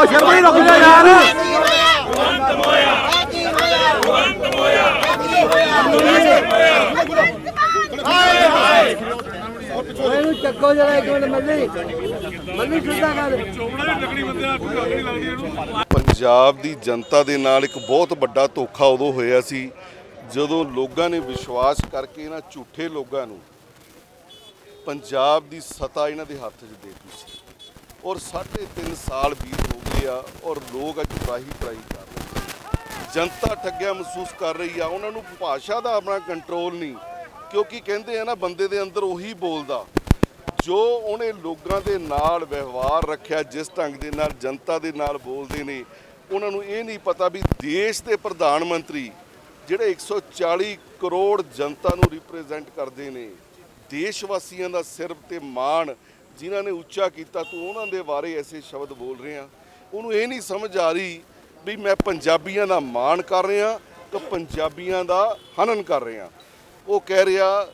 ਉਹ ਸ਼ਰਮਾ ਹੀ ਰੁਕ ਜਾ ਯਾਰ। ਇਹਨੂੰ ਚੱਕੋ ਜਰਾ ਇੱਕ ਮਿੰਟ ਮੱਲੀ। ਮੱਲੀ ਸਿੱਧਾ ਕਰ। ਪੰਜਾਬ ਦੀ ਜਨਤਾ ਦੇ ਨਾਲ ਇੱਕ ਬਹੁਤ ਵੱਡਾ ਧੋਖਾ ਉਦੋਂ ਹੋਇਆ ਸੀ ਜਦੋਂ ਲੋਕਾਂ ਨੇ ਵਿਸ਼ਵਾਸ ਕਰਕੇ ਇਹਨਾਂ ਝੂਠੇ ਲੋਕਾਂ ਨੂੰ ਪੰਜਾਬ ਦੀ ਸਤਾ ਇਹਨਾਂ ਦੇ ਹੱਥ 'ਚ ਦੇ ਦਿੱਤੀ ਸੀ। ਔਰ ਸਾਢੇ ਤਿੰਨ ਸਾਲ ਬੀਤ ਹੋ ਗਏ ਆ ਔਰ ਲੋਕ ਅੱਜ ਤਰਾਹੀ ਤਰਾਹੀ ਕਰ ਰਹੇ ਜਨਤਾ ਠੱਗਿਆ ਮਹਿਸੂਸ ਕਰ ਰਹੀ ਆ, ਉਹਨਾਂ ਨੂੰ ਭਾਸ਼ਾ ਦਾ ਆਪਣਾ ਕੰਟਰੋਲ ਨਹੀਂ, ਕਿਉਂਕਿ ਕਹਿੰਦੇ ਆ ਨਾ, ਬੰਦੇ ਦੇ ਅੰਦਰ ਉਹੀ ਬੋਲਦਾ। ਜੋ ਉਹਨੇ ਲੋਕਾਂ ਦੇ ਨਾਲ ਵਿਵਹਾਰ ਰੱਖਿਆ, ਜਿਸ ਢੰਗ ਦੇ ਨਾਲ, ਜਨਤਾ ਦੇ ਨਾਲ ਬੋਲਦੇ ਨੇ, ਉਹਨਾਂ ਨੂੰ ਇਹ ਨਹੀਂ ਪਤਾ ਵੀ ਦੇਸ਼ ਦੇ ਪ੍ਰਧਾਨ ਮੰਤਰੀ ਜਿਹੜੇ 140 ਕਰੋੜ ਜਨਤਾ ਨੂੰ ਰਿਪਰੈਜ਼ੈਂਟ ਕਰਦੇ ਨੇ ਦੇਸ਼ ਵਾਸੀਆਂ ਦਾ ਸਿਰ ਤੇ ਮਾਣ ਜਿਨ੍ਹਾਂ ਨੇ ਉੱਚਾ ਕੀਤਾ, ਤੂੰ ਉਹਨਾਂ ਦੇ ਬਾਰੇ ਐਸੇ ਸ਼ਬਦ ਬੋਲ ਰਿਹਾ ਉਹਨੂੰ ਇਹ ਨਹੀਂ ਸਮਝ ਆ ਰਹੀ ਵੀ ਮੈਂ ਪੰਜਾਬੀਆਂ ਦਾ ਮਾਣ ਕਰ ਰਿਹਾ ਕਿ ਪੰਜਾਬੀਆਂ ਦਾ ਹਨਨ ਕਰ ਰਿਹਾ। ਉਹ ਕਹਿ ਰਿਹਾ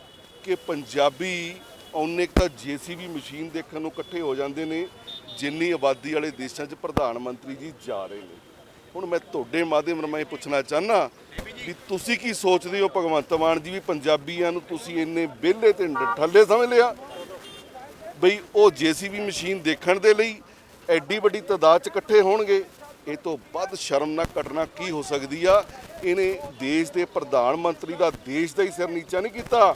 ਕਿ ਪੰਜਾਬੀ ਉਹਨੇ ਤਾਂ ਜੀਸੀਬੀ ਮਸ਼ੀਨ ਦੇਖਣ ਨੂੰ ਇਕੱਠੇ ਹੋ ਜਾਂਦੇ ਨੇ, ਜਿੰਨੀ ਆਬਾਦੀ ਵਾਲੇ ਦੇਸ਼ਾਂ 'ਚ ਪ੍ਰਧਾਨ ਮੰਤਰੀ ਜੀ ਜਾ ਰਹੇ ਨੇ। ਹੁਣ ਮੈਂ ਤੁਹਾਡੇ ਮਾਧਿਅਮ ਰਾਹੀਂ ਇਹ ਪੁੱਛਣਾ ਚਾਹਨਾ ਵੀ ਤੁਸੀਂ ਕੀ ਸੋਚਦੇ ਹੋ, ਭਗਵੰਤ ਮਾਨ ਜੀ, ਵੀ ਪੰਜਾਬੀਆਂ ਨੂੰ ਤੁਸੀਂ ਇੰਨੇ ਵਿਹਲੇ ਤੇ ਠੱਲੇ ਸਮਝ ਲਿਆ? ਬਈ ਉਹ ਜੀਸੀਬੀ ਮਸ਼ੀਨ ਦੇਖਣ ਦੇ ਲਈ ਐਡੀ ਵੱਡੀ ਤਾਦਾਦ 'ਚ ਇਕੱਠੇ ਹੋਣਗੇ, ਇਹ ਤੋਂ ਵੱਧ ਸ਼ਰਮਨਾਕ ਘਟਨਾ ਕੀ ਹੋ ਸਕਦੀ ਆ? ਇਹਨੇ ਦੇਸ਼ ਦੇ ਪ੍ਰਧਾਨ ਮੰਤਰੀ ਦਾ ਦੇਸ਼ ਦਾ ਹੀ ਸਿਰ ਨੀਚਾ ਨਹੀਂ ਕੀਤਾ।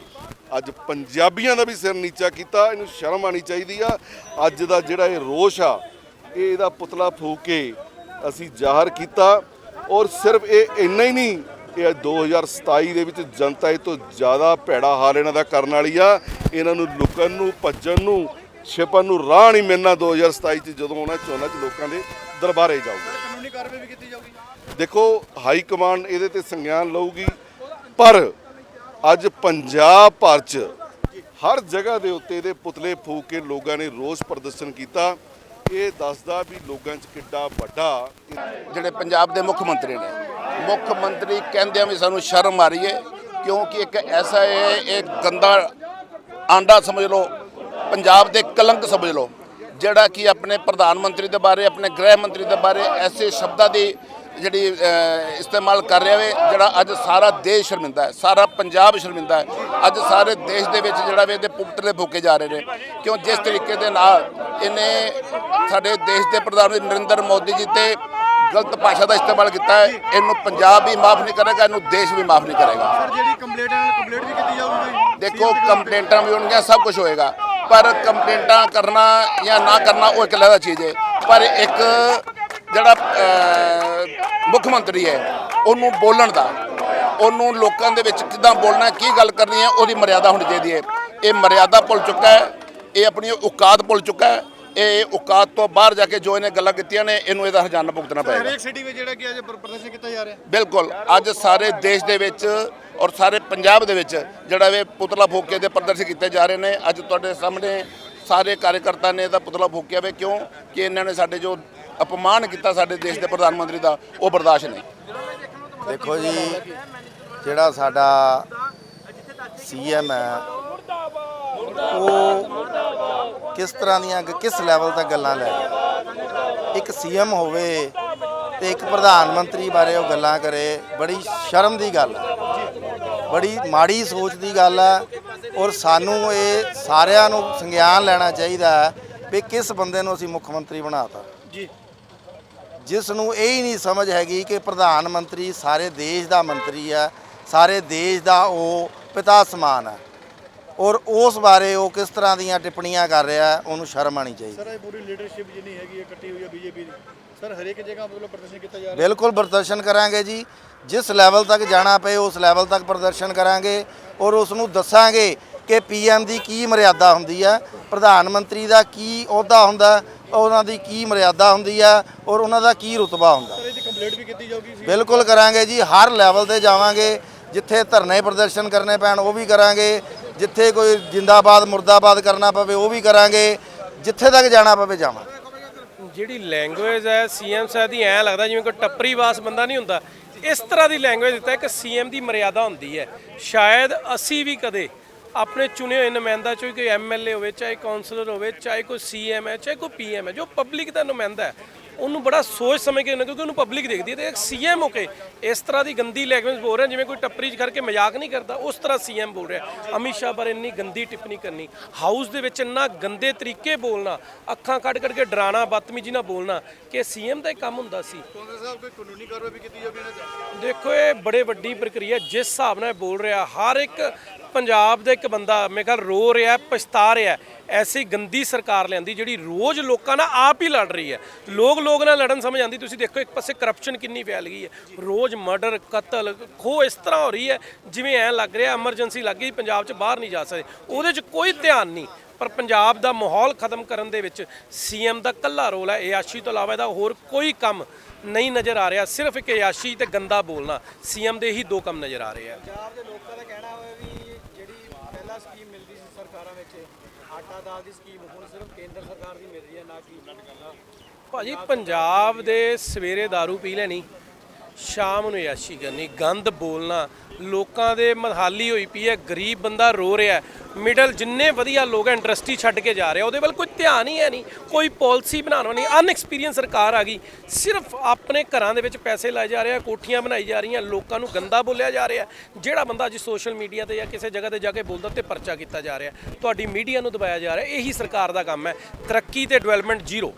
ਅੱਜ ਪੰਜਾਬੀਆਂ ਦਾ ਵੀ ਸਿਰ ਨੀਚਾ ਕੀਤਾ, ਇਹਨੂੰ ਸ਼ਰਮ ਆਣੀ ਚਾਹੀਦੀ ਆ। ਅੱਜ ਦਾ ਜਿਹੜਾ ਇਹ ਰੋਸ਼ ਆ, ਇਹ ਇਹਦਾ ਪੁਤਲਾ ਫੂਕ ਕੇ ਅਸੀਂ ਜ਼ਾਹਰ ਕੀਤਾ। ਔਰ ਸਿਰਫ ਇਹ ਇੰਨਾ ਹੀ ਨਹੀਂ, ਇਹ 2027 ਦੇ ਵਿੱਚ ਜਨਤਾ ਇਹ ਤੋਂ ਜ਼ਿਆਦਾ ਭੈੜਾ ਹਾਲ ਇਹਨਾਂ ਦਾ ਕਰਨ ਵਾਲੀ ਆ। ਇਹਨਾਂ ਨੂੰ ਲੁਕਣ ਨੂੰ ਭੱਜਣ ਨੂੰ ਛਿਪਣ ਨੂੰ ਰਾਹ ਨਹੀਂ ਮਿਲਣਾ 2027 ਚ ਜਦੋਂ ਉਹਨਾਂ ਚੋਣਾਂ ਚ ਲੋਕਾਂ ਦੇ ਦਰਬਾਰੇ ਜਾਊਗਾ। ਕਾਨੂੰਨੀ ਕਾਰਵਾਈ ਵੀ ਕੀਤੀ ਜਾਊਗੀ। ਦੇਖੋ ਹਾਈ ਕਮਾਂਡ ਇਹਦੇ ਤੇ ਸੰਗਿਆਨ ਲਊਗੀ ਪਰ ਅੱਜ ਪੰਜਾਬ ਭਰ ਚ ਹਰ ਜਗ੍ਹਾ ਦੇ ਉੱਤੇ ਇਹਦੇ ਪੁਤਲੇ ਫੂਕ ਕੇ ਲੋਕਾਂ ਨੇ ਰੋਸ ਪ੍ਰਦਰਸ਼ਨ ਕੀਤਾ। ਇਹ ਦੱਸਦਾ ਵੀ ਲੋਕਾਂ 'ਚ ਕਿੱਡਾ ਵੱਡਾ ਜਿਹੜੇ ਪੰਜਾਬ ਦੇ ਮੁੱਖ ਮੰਤਰੀ ਨੇ ਮੁੱਖ ਮੰਤਰੀ ਕਹਿੰਦਿਆਂ ਵੀ ਸਾਨੂੰ ਸ਼ਰਮ ਆ ਰਹੀ ਹੈ ਕਿਉਂਕਿ ਇੱਕ ਐਸਾ ਹੈ ਇਹ ਗੰਦਾ ਆਂਡਾ ਸਮਝ ਲਓ, ਪੰਜਾਬ ਦੇ ਕਲੰਕ ਸਮਝ ਲਓ, ਜਿਹੜਾ ਕਿ ਆਪਣੇ ਪ੍ਰਧਾਨ ਮੰਤਰੀ ਦੇ ਬਾਰੇ, ਆਪਣੇ ਗ੍ਰਹਿ ਮੰਤਰੀ ਦੇ ਬਾਰੇ ਐਸੇ ਸ਼ਬਦਾਂ ਦੀ ਜਿਹੜੀ ਇਸਤੇਮਾਲ ਕਰ ਰਿਹਾ ਵੇ, ਜਿਹੜਾ ਅੱਜ ਸਾਰਾ ਦੇਸ਼ ਸ਼ਰਮਿੰਦਾ ਹੈ, ਸਾਰਾ ਪੰਜਾਬ ਸ਼ਰਮਿੰਦਾ ਹੈ। ਅੱਜ ਸਾਰੇ ਦੇਸ਼ ਦੇ ਵਿੱਚ ਜਿਹੜਾ ਵੇ ਇਹਦੇ ਪੁਤਲੇ ਫੂਕੇ ਜਾ ਰਹੇ ਨੇ। ਕਿਉਂ? ਜਿਸ ਤਰੀਕੇ ਦੇ ਨਾਲ ਇਹਨੇ ਸਾਡੇ ਦੇਸ਼ ਦੇ ਪ੍ਰਧਾਨ ਮੰਤਰੀ ਨਰਿੰਦਰ ਮੋਦੀ ਜੀ ਤੇ ਗਲਤ ਭਾਸ਼ਾ ਦਾ ਇਸਤੇਮਾਲ ਕੀਤਾ ਹੈ ਇਹਨੂੰ ਪੰਜਾਬ ਵੀ ਮਾਫ ਨਹੀਂ ਕਰੇਗਾ ਇਹਨੂੰ ਦੇਸ਼ ਵੀ ਮਾਫ ਨਹੀਂ ਕਰੇਗਾ। ਸਰ ਜਿਹੜੀ ਕੰਪਲੇਂਟ ਹੈ ਕੰਪਲੇਂਟ ਵੀ ਕੀਤੀ ਜਾਊਗੀ ਦੇਖੋ ਕੰਪਲੇਂਟਾਂ ਵੀ ਹੋਣਗੀਆਂ ਸਭ ਕੁਝ ਹੋਏਗਾ। ਪਰ ਕੰਪਲੇਂਟਾਂ ਕਰਨਾ ਜਾਂ ਨਾ ਕਰਨਾ ਉਹ ਇੱਕ ਅਲੱਗ ਚੀਜ਼ ਹੈ। ਪਰ ਇੱਕ ਜਿਹੜਾ ਮੁੱਖ ਮੰਤਰੀ ਹੈ ਉਹਨੂੰ ਬੋਲਣ ਦਾ ਉਹਨੂੰ ਲੋਕਾਂ ਦੇ ਵਿੱਚ ਕਿੱਦਾਂ ਬੋਲਣਾ ਕੀ ਗੱਲ ਕਰਨੀ ਹੈ ਉਹਦੀ ਮਰਿਆਦਾ ਹੋਣੀ ਚਾਹੀਦੀ ਹੈ। ਇਹ ਮਰਿਆਦਾ ਭੁੱਲ ਚੁੱਕਾ ਹੈ ਇਹ ਆਪਣੀ ਔਕਾਤ ਭੁੱਲ ਚੁੱਕਾ ਹੈ। ਇਹ ਔਕਾਤ ਤੋਂ ਬਾਹਰ ਜਾ ਕੇ ਜੋ ਇਹਨੇ ਗੱਲਾਂ ਕੀਤੀਆਂ ਨੇ ਇਹਨੂੰ ਇਹਦਾ ਹਰਜਾਨਾ ਭੁਗਤਣਾ ਪਏਗਾ। ਹਰੇਕ ਸਿਟੀ ਵਿੱਚ ਜਿਹੜਾ ਕਿ ਅੱਜ ਪ੍ਰ- ਪ੍ਰਦਰਸ਼ਨ ਕੀਤਾ ਜਾ ਰਿਹਾ ਬਿਲਕੁਲ। ਅੱਜ ਸਾਰੇ ਦੇਸ਼ ਦੇ ਵਿੱਚ ਔਰ ਸਾਰੇ ਪੰਜਾਬ ਦੇ ਵਿੱਚ ਜਿਹੜਾ ਵੇ ਪੁਤਲਾ ਫੂਕੇ ਦੇ ਪ੍ਰਦਰਸ਼ਨ ਕੀਤੇ ਜਾ ਰਹੇ ਨੇ। ਅੱਜ ਤੁਹਾਡੇ ਸਾਹਮਣੇ ਸਾਰੇ ਕਾਰਜਕਰਤਾ ਨੇ ਇਹਦਾ ਪੁਤਲਾ ਫੂਕਿਆ ਵੇ। ਕਿਉਂ? ਕਿ ਇਹਨਾਂ ਨੇ ਸਾਡੇ ਜੋ ਅਪਮਾਨ ਕੀਤਾ ਸਾਡੇ ਦੇਸ਼ ਦੇ ਪ੍ਰਧਾਨ ਮੰਤਰੀ ਦਾ ਉਹ ਬਰਦਾਸ਼ਤ ਨਹੀਂ। ਦੇਖੋ ਜੀ ਜਿਹੜਾ ਸਾਡਾ ਸੀਐਮ ਹੈ ਉਹ ਕਿਸ ਤਰ੍ਹਾਂ ਦੀਆਂ ਕਿਸ ਲੈਵਲ ਤੱਕ ਗੱਲਾਂ ਲੈ ਰਿਹਾ ਇੱਕ ਸੀਐਮ ਹੋਵੇ ਤੇ ਇੱਕ ਪ੍ਰਧਾਨ ਮੰਤਰੀ ਬਾਰੇ ਉਹ ਗੱਲਾਂ ਕਰੇ ਬੜੀ ਸ਼ਰਮ ਦੀ ਗੱਲ ਹੈ। ਬੜੀ ਮਾੜੀ ਸੋਚ ਦੀ ਗੱਲ ਹੈ ਔਰ ਸਾਨੂੰ ਇਹ ਸਾਰਿਆਂ ਨੂੰ ਸੰਗਿਆਨ ਲੈਣਾ ਚਾਹੀਦਾ ਹੈ ਵੀ ਕਿਸ ਬੰਦੇ ਨੂੰ ਅਸੀਂ ਮੁੱਖ ਮੰਤਰੀ ਬਣਾਤਾ। ਜੀ। ਜਿਸ ਨੂੰ ਇਹ ਹੀ ਨਹੀਂ ਸਮਝ ਹੈਗੀ ਕਿ ਪ੍ਰਧਾਨ ਮੰਤਰੀ ਸਾਰੇ ਦੇਸ਼ ਦਾ ਮੰਤਰੀ ਹੈ ਸਾਰੇ ਦੇਸ਼ ਦਾ ਉਹ ਪਿਤਾ ਸਮਾਨ ਹੈ। ਔਰ ਉਸ ਬਾਰੇ ਉਹ ਕਿਸ ਤਰ੍ਹਾਂ ਦੀਆਂ ਟਿੱਪਣੀਆਂ ਕਰ ਰਿਹਾ ਉਹਨੂੰ ਸ਼ਰਮ ਆਣੀ ਚਾਹੀਦੀ। ਸਰ ਇਹ ਪੂਰੀ ਲੀਡਰਸ਼ਿਪ ਜਿੰਨੀ ਹੈਗੀ ਹੈ ਇਕੱਠੀ ਹੋਈ ਹੈ ਬੀਜੇਪੀ ਦੀ। ਸਰ ਹਰੇਕ ਜਗ੍ਹਾ ਮਤਲਬ ਪ੍ਰਦਰਸ਼ਨ ਕੀਤਾ ਜਾ ਰਿਹਾ। ਬਿਲਕੁਲ ਪ੍ਰਦਰਸ਼ਨ ਕਰਾਂਗੇ ਜੀ। ਜਿਸ ਲੈਵਲ ਤੱਕ ਜਾਣਾ ਪਏ ਉਸ ਲੈਵਲ ਤੱਕ ਪ੍ਰਦਰਸ਼ਨ ਕਰਾਂਗੇ ਔਰ ਉਸ ਨੂੰ ਦੱਸਾਂਗੇ ਕਿ ਪੀਐਮ ਦੀ ਕੀ ਮਰਿਆਦਾ ਹੁੰਦੀ ਹੈ ਪ੍ਰਧਾਨ ਮੰਤਰੀ ਦਾ ਕੀ ਅਹੁਦਾ ਹੁੰਦਾ ਉਹਨਾਂ ਦੀ ਕੀ ਮਰਿਆਦਾ ਹੁੰਦੀ ਹੈ ਔਰ ਉਹਨਾਂ ਦਾ ਕੀ ਰੁਤਬਾ ਹੁੰਦਾ। ਸਰ ਇਹਦੀ ਕੰਪਲੇਂਟ ਵੀ ਕੀਤੀ ਜਾਊਗੀ ਸੀ। ਬਿਲਕੁਲ ਕਰਾਂਗੇ ਜੀ ਹਰ ਲੈਵਲ ਤੇ ਜਾਵਾਂਗੇ ਜਿੱਥੇ ਧਰਨੇ ਪ੍ਰਦਰਸ਼ਨ ਕਰਨੇ ਪੈਣ ਉਹ ਵੀ ਕਰਾਂਗੇ। ਜਿੱਥੇ ਕੋਈ ਜਿੰਦਾਬਾਦ, ਮੁਰਦਾਬਾਦ ਕਰਨਾ ਪਵੇ, ਉਹ ਵੀ ਕਰਾਂਗੇ। ਜਿੱਥੇ ਤੱਕ ਜਾਣਾ ਪਵੇ ਜਾਵਾਂਗੇ ਜਿਹੜੀ ਲੈਂਗੁਏਜ ਹੈ ਸੀਐਮ ਸਾਹਿਬ ਦੀ ਐ ਲੱਗਦਾ ਜਿਵੇਂ ਕੋਈ ਟੱਪਰੀ ਵਾਸ ਬੰਦਾ ਨਹੀਂ ਹੁੰਦਾ। ਇਸ ਤਰ੍ਹਾਂ ਦੀ ਲੈਂਗੁਏਜ ਦਿੱਤਾ ਹੈ ਕਿ ਸੀਐਮ ਦੀ ਮਰਿਆਦਾ ਹੁੰਦੀ ਹੈ। ਸ਼ਾਇਦ ਅਸੀਂ ਵੀ ਕਦੇ ਆਪਣੇ ਚੁਣੇ ਹੋਏ ਨੁਮਾਇੰਦਾ ਚੋਂ ਕੋਈ ਐਮਐਲਏ ਹੋਵੇ, ਚਾਹੇ ਕਾਉਂਸਲਰ ਹੋਵੇ, ਚਾਹੇ ਕੋਈ ਸੀਐਮ ਹੈ, ਚਾਹੇ ਕੋਈ ਪੀਐਮ ਹੈ, ਜੋ ਪਬਲਿਕ ਦਾ ਨੁਮਾਇੰਦਾ ਹੈ ਉਹਨੂੰ ਬੜਾ ਸੋਚ ਸਮਝ ਕੇ ਉਹਨੇ ਕਿਉਂਕਿ ਉਹਨੂੰ ਪਬਲਿਕ ਦੇਖਦੀ ਹੈ ਤੇ ਇੱਕ ਸੀਐਮ ਹੋ ਕੇ ਇਸ ਤਰ੍ਹਾਂ ਦੀ ਗੰਦੀ ਲੈਂਗੁਏਜ ਬੋਲ ਰਿਹਾ ਜਿਵੇਂ ਕੋਈ ਟੱਪਰੀ 'ਚ ਕਰਕੇ ਮਜ਼ਾਕ ਨਹੀਂ ਕਰਦਾ ਉਸ ਤਰ੍ਹਾਂ ਸੀਐਮ ਬੋਲ ਰਿਹਾ। ਅਮਿਤ ਸ਼ਾਹ ਬਾਰੇ ਇੰਨੀ ਗੰਦੀ ਟਿੱਪਣੀ ਕਰਨੀ ਹਾਊਸ ਦੇ ਵਿੱਚ ਇੰਨਾ ਗੰਦੇ ਤਰੀਕੇ ਬੋਲਣਾ ਅੱਖਾਂ ਕੱਢ ਕੱਢ ਕੇ ਡਰਾਣਾ ਬਦਤਮੀਜ਼ੀ ਨਾਲ ਬੋਲਣਾ ਕਿ ਸੀਐਮ ਦਾ ਹੀ ਕੰਮ ਹੁੰਦਾ ਸੀ। ਕਾਂਗਰਸ ਸਾਹਿਬ ਕੋਈ ਕਾਨੂੰਨੀ ਕਾਰਵਾਈ ਵੀ ਕੀਤੀ ਜਾਵੇ ਇਹਨਾਂ ਤੇ ਦੇਖੋ ਇਹ ਬੜੇ ਵੱਡੀ ਪ੍ਰਕਿਰਿਆ ਜਿਸ ਹਿਸਾਬ ਨਾਲ ਇਹ ਬੋਲ ਰਿਹਾ ਹਰ ਇੱਕ ਪੰਜਾਬ ਦਾ ਇੱਕ ਬੰਦਾ ਮੇਰੇ ਖਿਆਲ ਰੋ ਰਿਹਾ, ਪਛਤਾ ਰਿਹਾ, ਐਸੀ ਗੰਦੀ ਸਰਕਾਰ ਲਿਆਂਦੀ ਜਿਹੜੀ ਰੋਜ਼ ਲੋਕਾਂ ਨਾਲ ਆਪ ਹੀ ਲੜ ਰਹੀ ਹੈ। ਲੋਕ ਲੋਕ ਨਾਲ ਲੜਨ ਸਮਝ ਆਉਂਦੀ, ਤੁਸੀਂ ਦੇਖੋ ਇੱਕ ਪਾਸੇ ਕਰਪਸ਼ਨ ਕਿੰਨੀ ਫੈਲ ਗਈ ਹੈ। ਰੋਜ਼ ਮਰਡਰ ਕਤਲ ਖੋ ਇਸ ਤਰ੍ਹਾਂ ਹੋ ਰਹੀ ਹੈ, ਜਿਵੇਂ ਐ ਲੱਗ ਰਿਹਾ ਐਮਰਜੈਂਸੀ ਲੱਗ ਗਈ, ਪੰਜਾਬ 'ਚ ਬਾਹਰ ਨਹੀਂ ਜਾ ਸਕਦੇ। ਉਹਦੇ 'ਚ ਕੋਈ ਧਿਆਨ ਨਹੀਂ। ਪਰ ਪੰਜਾਬ ਦਾ ਮਾਹੌਲ ਖਤਮ ਕਰਨ ਦੇ ਵਿੱਚ ਸੀਐਮ ਦਾ ਕੱਲਾ ਰੋਲ ਹੈ। ਇਆਸ਼ੀ ਤੋਂ ਇਲਾਵਾ ਇਹਦਾ ਹੋਰ ਕੋਈ ਕੰਮ ਨਹੀਂ ਨਜ਼ਰ ਆ ਰਿਹਾ। ਸਿਰਫ ਇੱਕ ਇਆਸ਼ੀ ਤੇ ਗੰਦਾ ਬੋਲਣਾ। ਸੀਐਮ ਦੇ ਹੀ ਦੋ ਕੰਮ ਨਜ਼ਰ ਆ ਰਹੇ ਆ। ਪੰਜਾਬ ਦੇ ਲੋਕਾਂ ਦਾ ਕਹਿਣਾ ਹੋਇਆ ਵੀ ਪਹਿਲਾਂ ਸਕੀਮ ਮਿਲਦੀ ਸੀ ਸਰਕਾਰਾਂ ਵਿੱਚ। ਆਟਾ ਦਾਲ ਦੀ ਸਕੀਮ ਹੁਣ ਸਿਰਫ ਕੇਂਦਰ ਸਰਕਾਰ ਦੀ ਮਿਲ ਰਹੀ ਹੈ, ਨਾ ਕਿ ਭਾਜੀ, ਪੰਜਾਬ ਦੇ ਸਵੇਰੇ दारू ਪੀ ਲੈਣੀ। ਸ਼ਾਮ ਨੂੰ ਯਾਸ਼ੀ ਕਰਨੀ ਗੰਦ ਬੋਲਣਾ, ਲੋਕਾਂ ਦੇ ਮਹਾਲੀ ਹੋਈ ਪਈ ਹੈ, ਗਰੀਬ ਬੰਦਾ ਰੋ ਰਿਹਾ ਮਿਡਲ ਜਿੰਨੇ ਵਧੀਆ ਲੋਕ ਹੈ, ਇੰਡਸਟਰੀ ਛੱਡ ਕੇ ਜਾ ਰਿਹਾ, ਉਹਦੇ ਵੱਲ ਕੋਈ ਧਿਆਨ ਹੀ ਹੈ ਨਹੀਂ, ਕੋਈ ਪਾਲਿਸੀ ਬਣਾਉਣਾ ਨਹੀਂ ਅਨਐਕਸਪੀਰੀਅੰਸ ਸਰਕਾਰ ਆ ਗਈ। ਸਿਰਫ ਆਪਣੇ ਘਰਾਂ ਦੇ ਵਿੱਚ ਪੈਸੇ ਲਾਏ ਜਾ ਰਹੇ ਆ, ਕੋਠੀਆਂ ਬਣਾਈ ਜਾ ਰਹੀਆਂ, ਲੋਕਾਂ ਨੂੰ ਗੰਦਾ ਬੋਲਿਆ ਜਾ ਰਿਹਾ। ਜਿਹੜਾ ਬੰਦਾ ਅੱਜ ਸੋਸ਼ਲ ਮੀਡੀਆ ਤੇ ਜਾਂ ਕਿਸੇ ਜਗ੍ਹਾ ਤੇ ਜਾ ਕੇ ਬੋਲਦਾ ਤੇ ਪਰਚਾ ਕੀਤਾ ਜਾ ਰਿਹਾ। ਤੁਹਾਡੀ ਮੀਡੀਆ ਨੂੰ ਦਬਾਇਆ ਜਾ ਰਿਹਾ, ਇਹੀ ਸਰਕਾਰ ਦਾ ਕੰਮ ਹੈ। ਤਰੱਕੀ ਤੇ ਡਿਵੈਲਪਮੈਂਟ ਜ਼ੀਰੋ